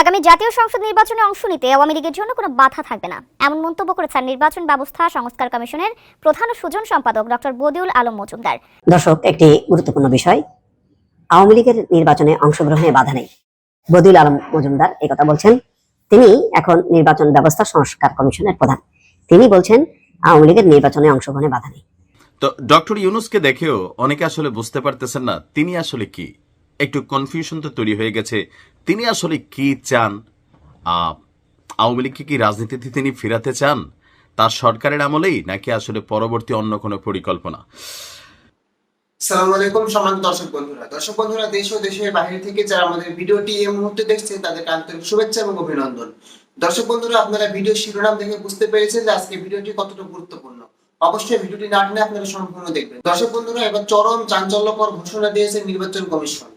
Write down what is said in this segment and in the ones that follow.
আগামী জাতীয় সংসদ নির্বাচনে অংশ নিতে আওয়ামী লীগের জন্য কোনো বাধা থাকবে না। এমন মন্তব্য করেছেন নির্বাচন ব্যবস্থা সংস্কার কমিশনের প্রধান সুজন সম্পাদক ডক্টর বদিউল আলম মজুমদার। দর্শক একটি গুরুত্বপূর্ণ বিষয় আওয়ামী লীগের নির্বাচনে অংশগ্রহণে বাধা নেই। বদিউল আলম মজুমদার এই কথা বলছেন তিনি এখন নির্বাচন ব্যবস্থা সংস্কার কমিশনের প্রধান। তিনি বলছেন আওয়ামী লীগের নির্বাচনে অংশগ্রহণে বাধা নেই। তো ডক্টর ইউনুসকে দেখেও অনেকে আসলে বুঝতে পারতেছেন না তিনি আসলে কি? একটু কনফিউশন তো তৈরি হয়ে গেছে। তিনি আসলে কি চান? আওয়ামী লীগকে কি রাজনীতিতে তিনি ফেরাতে চান? তার সরকারের আমলেই নাকি আসলে পরবর্তী অন্য কোনো পরিকল্পনা? সালাম আলাইকুম সম্মানিত দর্শক বন্ধুরা। দর্শক বন্ধুরা, দেশ ও দেশের বাইরে থেকে যারা আমাদের ভিডিওটি এই মুহূর্তে দেখছে তাদের আন্তরিক শুভেচ্ছা এবং অভিনন্দন। দর্শক বন্ধুরা, আপনারা ভিডিও শিরোনাম দেখে বুঝতে পেরেছেন যে আজকে ভিডিওটি কতটা গুরুত্বপূর্ণ। অবশ্যই ভিডিওটি না টেনে আপনারা সম্পূর্ণ দেখবেন। দর্শক বন্ধুরা, এবার চরম চাঞ্চল্যকর ঘোষণা দিয়েছে নির্বাচন কমিশন।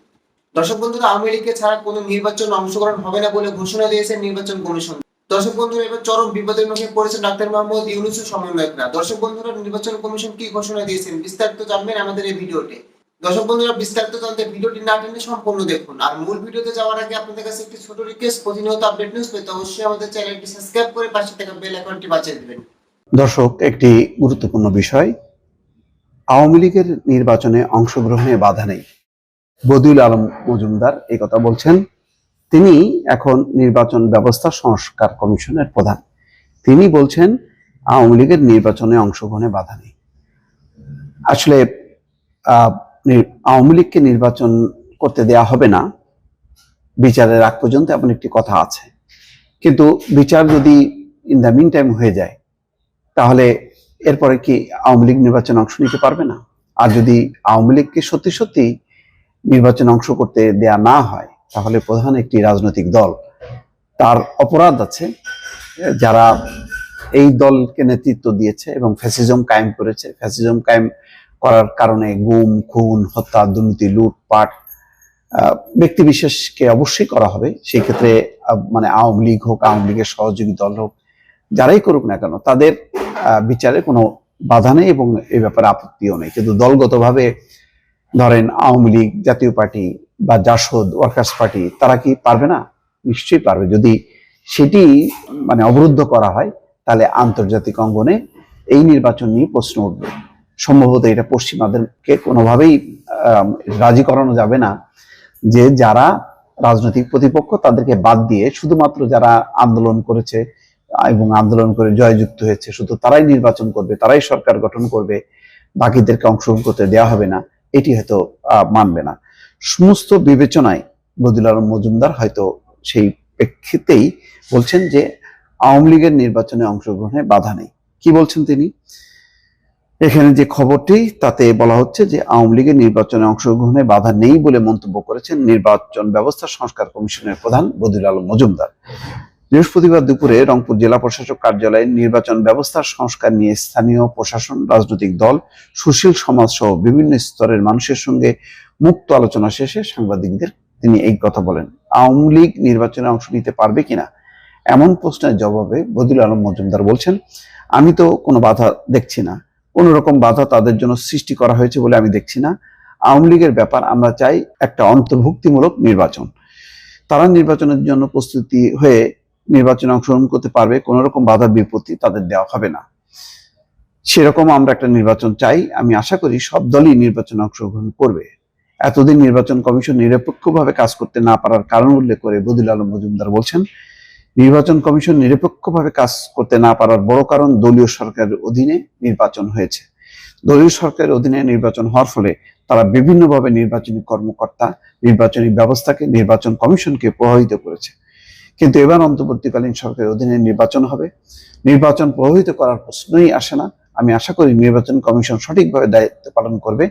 দর্শক বন্ধুরা, আওয়ামী লীগকে ছাড়া কোনো নির্বাচন অংশগ্রহণ হবে না বলে ঘোষণা দিয়েছে নির্বাচন কমিশন। দর্শক বন্ধুরা, এবার চরম বিপদের মুখে পড়েছে ডাক্তার মোহাম্মদ ইউনুসের সমন্বয়করা। দর্শক বন্ধুরা, নির্বাচন কমিশন কি ঘোষণা দিয়েছেন বিস্তারিত জানবেন আমাদের এই ভিডিওতে। দর্শক বন্ধুরা, বিস্তারিত জানতে ভিডিওটি না টেনে সম্পূর্ণ দেখুন। আর মূল ভিডিওতে যাওয়ার আগে আপনাদের কাছে একটি ছোট রিকোয়েস্ট প্রতিনিয়ত আপডেট নিউজ পেতে অবশ্যই আমাদের চ্যানেলটি সাবস্ক্রাইব করে পাশে থাকা বেল আইকনটি বাজিয়ে দিবেন। দর্শক, একটি গুরুত্বপূর্ণ বিষয়। আওয়ামী লীগের নির্বাচনে অংশগ্রহণে বাধা নেই। বদিউল আলম মজুমদার এই কথা বলছেন। তিনি এখন নির্বাচন ব্যবস্থা সংস্কার কমিশনের প্রধান। তিনি বলছেন, আওয়ামী লীগের নির্বাচনে অংশগ্রহণে বাধা নেই। আসলে আওয়ামী লীগকে নির্বাচন করতে দেয়া হবে না। বিচারের আগ পর্যন্ত এমন একটি কথা আছে। কিন্তু বিচার যদি ইন দ্য মিন টাইম হয়ে যায়, তাহলে এরপরে কি আওয়ামী লীগ নির্বাচনে অংশ নিতে পারবে না? আর যদি আওয়ামী লীগকে সত্যি সত্যি নির্বাচনে অংশ করতে দেয়া না হয় তাহলে প্রধান একটি রাজনৈতিক দল। তার অপরাধ আছে যারা এই দলকে নেতৃত্ব দিয়েছে এবং ফ্যাসিজম কায়েম করেছে। ফ্যাসিজম কায়েম করার কারণে গুম খুন হত্যা দুর্নীতি লুটপাট আহ, ব্যক্তি বিশেষকে অবশ্যই করা হবে। সেই ক্ষেত্রে মানে আওয়ামী লীগ হোক আওয়ামী লীগের সহযোগী দল হোক যারাই করুক না কেন তাদের বিচারে কোনো বাধা নেই এবং এই ব্যাপারে আপত্তিও নেই। কিন্তু দলগতভাবে ধরেন আওয়ামী লীগ, জাতীয় পার্টি বা জাসদ, ওয়ার্কার্স পার্টি, তারা কি পারবে না? নিশ্চয়ই পারবে। যদি সেটি মানে অবরুদ্ধ করা হয়, তাহলে আন্তর্জাতিক অঙ্গনে এই নির্বাচন নিয়ে প্রশ্ন উঠবে। সম্ভবত এটা পশ্চিমাদেরকে কোনোভাবেই রাজি করানো যাবে না যে যারা রাজনৈতিক প্রতিপক্ষ, তাদেরকে বাদ দিয়ে শুধুমাত্র যারা আন্দোলন করেছে এবং আন্দোলন করে জয়যুক্ত হয়েছে, শুধু তারাই নির্বাচন করবে, তারাই সরকার গঠন করবে, বাকিদেরকে অংশগ্রহণ করতে দেওয়া হবে না। এটি হয়তো মানবে না। সমস্ত বিবেচনায় বদিল মজুমদার হয়তো সেই প্রেক্ষিতেই বলছেন যে আওয়ামী লীগের নির্বাচনে অংশগ্রহণে বাধা নেই। কি বলছেন তিনি? এখানে যে খবরটি, তাতে বলা হচ্ছে যে আওয়ামী লীগের নির্বাচনে অংশগ্রহণে বাধা নেই বলে মন্তব্য করেছেন নির্বাচন ব্যবস্থা সংস্কার কমিশনের প্রধান বদিল মজুমদার। বৃহস্পতিবার দুপুরে রংপুর জেলা প্রশাসক কার্যালয়ে নির্বাচন ব্যবস্থার সংস্কার নিয়ে স্থানীয় প্রশাসন, রাজনৈতিক দল, সুশীল সমাজ সহ বিভিন্ন স্তরের মানুষের সঙ্গে মুক্ত আলোচনা শেষে সাংবাদিকদের তিনি এই কথা বলেন। আওয়ামী লীগ নির্বাচনে অংশ নিতে পারবে কিনা? এমন প্রশ্নের জবাবে বদিল আলম মজুমদার বলছেন, আমি তো কোনো বাধা দেখছি না। কোন রকম বাধা তাদের জন্য সৃষ্টি করা হয়েছে বলে আমি দেখছি না। আওয়ামী লীগের ব্যাপার আমরা চাই একটা অন্তর্ভুক্তিমূলক নির্বাচন। তারা নির্বাচনের জন্য প্রস্তুতি হয়ে নির্বাচনে অংশগ্রহণ করতে পারবে কোন রকম বাধা বিপত্তি তাদের দেওয়া হবে না। সেরকম আমরা একটা নির্বাচন চাই, আমি আশা করি সব দলই নির্বাচনে অংশগ্রহণ করবে। এতদিন নির্বাচন কমিশন নিরপেক্ষভাবে কাজ করতে না পারার কারণ উল্লেখ করে বদিল আলম মজুমদার বলছেন, নির্বাচন কমিশন নিরপেক্ষভাবে কাজ করতে না পারার বড় কারণ দলীয় সরকারের অধীনে নির্বাচন হয়েছে। দলীয় সরকারের অধীনে নির্বাচন হওয়ার ফলে তারা বিভিন্নভাবে নির্বাচনী কর্মকর্তা, নির্বাচনী ব্যবস্থাকে নির্বাচন কমিশনকে প্রভাবিত করেছে। কিন্তু এবার অন্তর্বর্তীকালীন সরকারের অধীনে নির্বাচন হবে। নির্বাচন প্রভাবিত করার প্রশ্নই আসে না। আমি আশা করি নির্বাচন কমিশন সঠিকভাবে দায়িত্ব পালন করবে।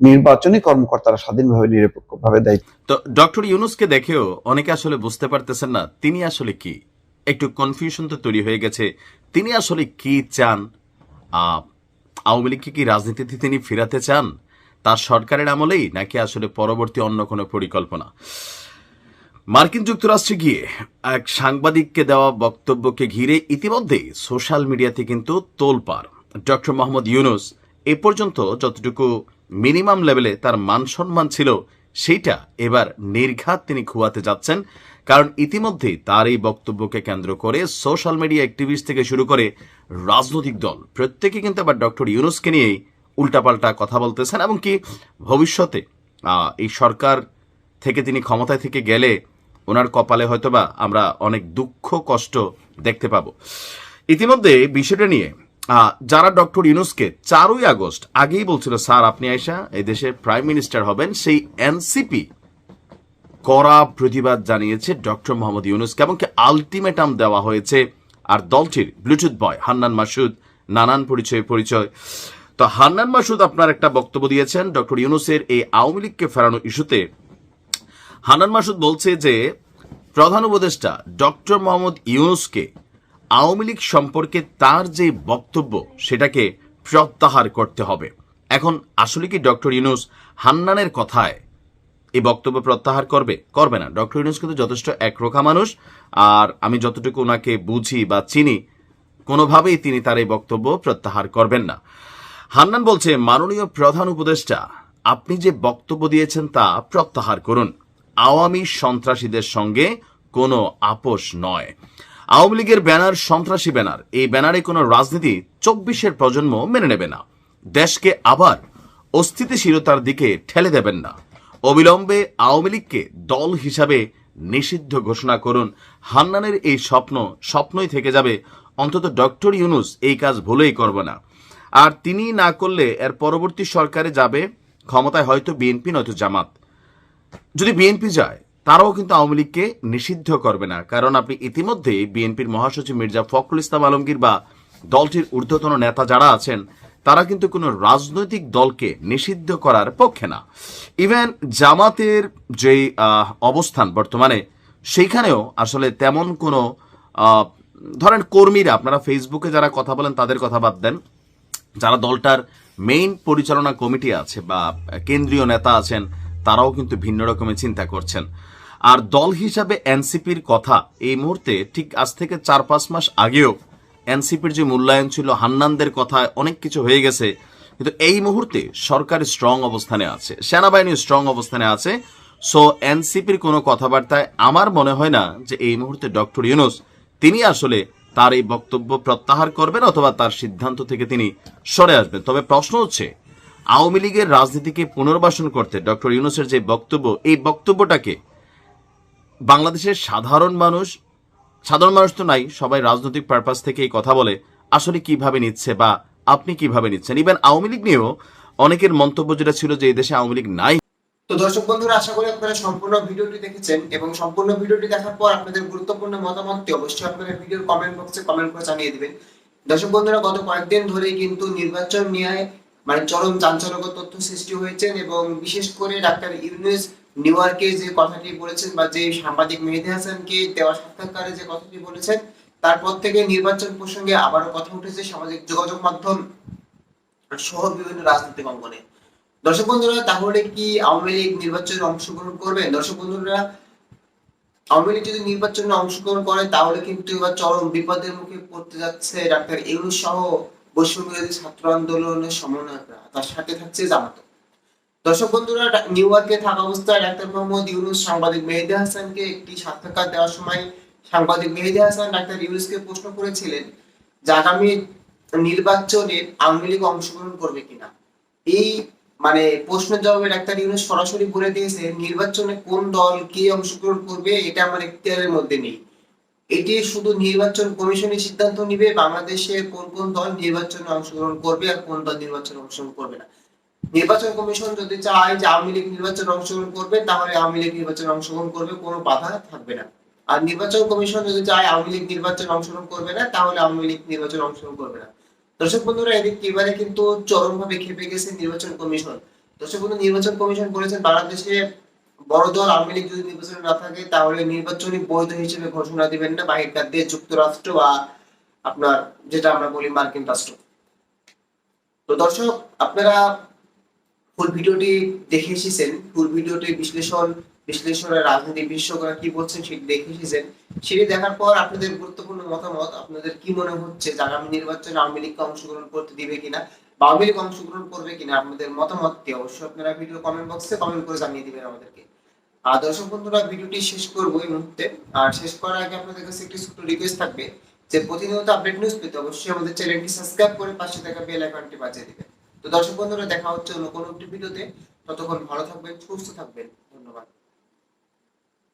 নির্বাচনী কর্মকর্তারা স্বাধীনভাবে, নিরপেক্ষভাবে দায়িত্ব তো ডক্টর ইউনুসকে দেখেও অনেকে আসলে বুঝতে পারতেছেন না, তিনি আসলে কি? একটু কনফিউশন তো তৈরি হয়ে গেছে। তিনি আসলে কি চান? আওয়ামী লীগকে কি রাজনীতিতে তিনি ফেরাতে চান? তার সরকারের আমলেই নাকি আসলে পরবর্তী অন্য কোনো পরিকল্পনা? মার্কিন যুক্তরাষ্ট্রে গিয়ে এক সাংবাদিককে দেওয়া বক্তব্যকে ঘিরে ইতিমধ্যেই সোশ্যাল মিডিয়াতে কিন্তু তোলপাড়। ডক্টর মোহাম্মদ ইউনুস এ পর্যন্ত যতটুকু মিনিমাম লেভেলে তার মান সম্মান ছিল, সেইটা এবার নির্ঘাত তিনি খুয়াতে যাচ্ছেন, কারণ ইতিমধ্যেই তার এই বক্তব্যকে কেন্দ্র করে সোশ্যাল মিডিয়া অ্যাক্টিভিস্ট থেকে শুরু করে রাজনৈতিক দল প্রত্যেকে কিন্তু আবার ডক্টর ইউনুসকে নিয়েই উল্টাপাল্টা কথা বলতেছেন এবং কি ভবিষ্যতে এই সরকার থেকে তিনি ক্ষমতায় থেকে গেলে ওনার কপালে হয়তোবা আমরা অনেক দুঃখ, কষ্ট দেখতে পাবো। ইতিমধ্যে বিষয়টা নিয়ে যারা ডক্টর ইউনুসকে চারই আগস্ট আগেই বলছিল, স্যার, আপনি আয়সা এই দেশের প্রাইম মিনিস্টার হবেন। সেই এনসিপি কড়া প্রতিবাদ জানিয়েছে ডক্টর মোহাম্মদ ইউনুসকে এমনকি আলটিমেটাম দেওয়া হয়েছে আর দলটির ব্লুটুথ বয় হান্নান মাসুদ, নানান পরিচয় পরিচয়। তো হান্নান মাসুদ আপনার একটা বক্তব্য দিয়েছেন, ডক্টর ইউনুসের এই আওয়ামী লীগকে ফেরানো ইস্যুতে হান্নান মাসুদ বলছে যে, প্রধান উপদেষ্টা ডক্টর মোহাম্মদ ইউনুসকে আওয়ামী লীগ সম্পর্কে তার যে বক্তব্য, সেটাকে প্রত্যাহার করতে হবে। এখন আসলে কি ডক্টর ইউনুস হান্নানের কথায় এই বক্তব্য প্রত্যাহার করবে? করবে না। ডক্টর ইউনুস কিন্তু যথেষ্ট একরোখা মানুষ, আর আমি যতটুকু ওনাকে বুঝি বা চিনি, কোনোভাবেই তিনি তার এই বক্তব্য প্রত্যাহার করবেন না। হান্নান বলছে, মাননীয় প্রধান উপদেষ্টা, আপনি যে বক্তব্য দিয়েছেন তা প্রত্যাহার করুন। আওয়ামী সন্ত্রাসীদের সঙ্গে কোনো আপোষ নয়। আওয়ামী লীগের ব্যানার সন্ত্রাসী ব্যানার। এই ব্যানারে কোনো রাজনীতি চব্বিশের প্রজন্ম মেনে নেবে না। দেশকে আবার অস্থিতিশীলতার দিকে ঠেলে দেবেন না। অবিলম্বে আওয়ামী লীগকে দল হিসাবে নিষিদ্ধ ঘোষণা করুন। হান্নানের এই স্বপ্ন স্বপ্নই থেকে যাবে। অন্তত ডক্টর ইউনুস এই কাজ ভুলেই করবে না। আর তিনি না করলে এর পরবর্তী সরকারে যাবে, ক্ষমতায় হয়তো বিএনপি, নয়তো জামাত। যদি বিএনপি যায়, তারাও কিন্তু আওয়ামী লীগকে নিষিদ্ধ করবে না। কারণ আপনি ইতিমধ্যেই বিএনপির মহাসচিব মির্জা ফখরুল ইসলাম আলমগীর বা দলটির ঊর্ধ্বতন নেতা যারা আছেন, তারা কিন্তু কোনো রাজনৈতিক দলকে নিষিদ্ধ করার পক্ষে না। ইভেন জামাতের যেই অবস্থান বর্তমানে, সেইখানেও আসলে তেমন কোনো ধরেন কর্মীরা, আপনারা ফেসবুকে যারা কথা বলেন, তাদের কথা বাদ দেন। যারা দলটার মেইন পরিচালনা কমিটি আছে বা কেন্দ্রীয় নেতা আছেন তারাও কিন্তু ভিন্ন রকমের চিন্তা করছেন। আর দল হিসাবে এনসিপির কথা, এই মুহূর্তে ঠিক আজ থেকে চার পাঁচ মাস আগেও এনসিপির যে মূল্যায়ন ছিল, হান্নানদের কথায় অনেক কিছু হয়ে গেছে। কিন্তু এই মুহূর্তে সরকার স্ট্রং অবস্থানে আছে, সেনাবাহিনী স্ট্রং অবস্থানে আছে। সো এনসিপির কোনো কথাবার্তায় আমার মনে হয় না যে এই মুহূর্তে ডক্টর ইউনুস, তিনি আসলে তার এই বক্তব্য প্রত্যাহার করবেন অথবা তার সিদ্ধান্ত থেকে তিনি সরে আসবেন। তবে প্রশ্ন হচ্ছে আওয়ামী লীগের রাজনীতিকে পুনর্বাসন করতে ডক্টর ইউনুসের যে বক্তব্য, এই বক্তব্যটাকে বাংলাদেশের সাধারণ মানুষ সাধারণ মানুষ তো নাই, সবাই রাজনৈতিক পারপাস থেকে এই কথা বলে, আসলে কীভাবে নিচ্ছে বা আপনি কীভাবে নিচ্ছেন? ইভেন আওয়ামী লীগ নিয়েও অনেকের মন্তব্য যেটা ছিল যে এই দেশে আওয়ামী লীগ নাই। তো দর্শক বন্ধুরা, আশা করি আপনারা সম্পূর্ণ ভিডিওটি দেখেছেন এবং সম্পূর্ণ ভিডিওটি দেখার পর আপনাদের গুরুত্বপূর্ণ মতামতটি অবশ্যই আপনারা ভিডিওর কমেন্ট বক্সে কমেন্ট করে জানিয়ে দিবেন। দর্শক বন্ধুরা, গত কয়েকদিন ধরেই কিন্তু নির্বাচন নিয়ে মানে চরম চাঞ্চল্যকর তথ্য সৃষ্টি হয়েছে এবং বিশেষ করে ডাক্তার ইউনুস নিউ যে কথাটি বলেছেন বা যে সাংবাদিক মেহেদি হাসানকে দেওয়া সাক্ষাৎকারে যে কথাটি বলেছেন, তারপর থেকে নির্বাচন প্রসঙ্গে আবারও কথা উঠেছে সামাজিক যোগাযোগ মাধ্যম সহ বিভিন্ন রাজনৈতিক অঙ্গনে। দর্শক বন্ধুরা, তাহলে কি আওয়ামী লীগ নির্বাচনে অংশগ্রহণ করবে? দর্শক বন্ধুরা, আওয়ামী লীগ যদি নির্বাচনে অংশগ্রহণ করে, তাহলে কিন্তু এবার চরম বিপদের মুখে পড়তে যাচ্ছে ডাক্তার ইউনুস সহ বৈষম্য ছাত্র আন্দোলনের সমন্বয়করা, তার সাথে থাকছে জামাত। দর্শক বন্ধুরা নিউ ইয়র্কে থাকা অবস্থায় ডাক্তার মোহাম্মদ ইউনুস সাংবাদিক মেহেদি হাসানকে একটি সাক্ষাৎকার দেওয়ার সময় সাংবাদিক মেহেদি হাসান ডাক্তার ইউনুসকে প্রশ্ন করেছিলেন যে আগামী নির্বাচনে আওয়ামী লীগ অংশগ্রহণ করবে কিনা। এই মানে প্রশ্নের জবাবে ডাক্তার ইউনুস সরাসরি বলে দিয়েছে নির্বাচনে কোন দল কে অংশগ্রহণ করবে, এটা আমার এখতিয়ারের মধ্যে নেই। এটি শুধু নির্বাচন কমিশনের সিদ্ধান্ত নিবে বাংলাদেশে কোন কোন দল নির্বাচনে অংশগ্রহণ করবে আর কোন দল নির্বাচনে অংশগ্রহণ করবে না। নির্বাচন কমিশন যদি চায় যে আওয়ামী লীগ নির্বাচনে অংশগ্রহণ করবে, তাহলে আওয়ামী লীগ নির্বাচনে অংশগ্রহণ করবে, কোনো বাধা থাকবে না। আর নির্বাচন কমিশন যদি চায় আওয়ামী লীগ নির্বাচনে অংশগ্রহণ করবে না, তাহলে আওয়ামী লীগ নির্বাচনে অংশগ্রহণ করবে না। দর্শক বন্ধুরা, এদিক এবারে কিন্তু চরমভাবে খেপে গেছে নির্বাচন কমিশন। দর্শক বন্ধু, নির্বাচন কমিশন বলেছেন বাংলাদেশে বড় দল আওয়ামী লীগ যদি নির্বাচনে না থাকে, তাহলে নির্বাচনী বৈধ হিসেবে ঘোষণা দিবেন না বাহিরকার দেশ যুক্তরাষ্ট্র বা আপনার যেটা আমরা বলি মার্কিন রাষ্ট্র। তো দর্শক, আপনারা ফুল ভিডিওটি দেখে এসেছেন। ফুল ভিডিওটি বিশ্লেষণ বিশ্লেষণের রাজনীতি বিশেষজ্ঞরা কি বলছেন সেটি দেখে এসেছেন। সেটি দেখার পর আপনাদের গুরুত্বপূর্ণ মতামত, আপনাদের কি মনে হচ্ছে যে আগামী নির্বাচনে আওয়ামী লীগকে অংশগ্রহণ করতে দিবে কিনা? আওয়ামী অংশগ্রহণ করবে কিনা আপনাদের মতামতটি অবশ্যই আপনারা ভিডিও কমেন্ট বক্সে কমেন্ট করে জানিয়ে দিবেন আমাদেরকে। আর দর্শক বন্ধুরা, ভিডিওটি শেষ করব এই মুহূর্তে। আর শেষ করার আগে আপনাদের কাছে একটি ছোট রিকোয়েস্ট থাকবে যে প্রতিনিয়ত আপডেট নিউজ পেতে অবশ্যই আমাদের চ্যানেলটি সাবস্ক্রাইব করে পাশে থাকা বেল আইকনটি বাজিয়ে দিবেন। তো দর্শক বন্ধুরা, দেখা হচ্ছে অন্য কোনো একটি ভিডিওতে। ততক্ষণ ভালো থাকবেন, সুস্থ থাকবেন।